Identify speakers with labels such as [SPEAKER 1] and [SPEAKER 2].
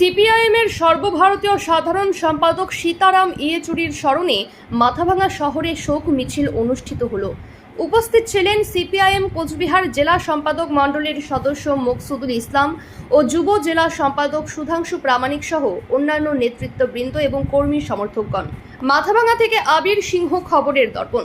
[SPEAKER 1] সিপিআইএমের সর্বভারতীয় সাধারণ সম্পাদক সীতারাম ইয়েচুরির স্মরণে মাথাভাঙা শহরে শোক মিছিল অনুষ্ঠিত হল। উপস্থিত ছিলেন সিপিআইএম কোচবিহার জেলা সম্পাদক মণ্ডলীর সদস্য মকসুদুল ইসলাম ও যুব জেলা সম্পাদক সুধাংশু প্রামাণিক সহ অন্যান্য নেতৃত্ববৃন্দ এবং কর্মী সমর্থকগণ। মাথাভাঙা থেকে আবির সিংহ খবরের দর্পণ।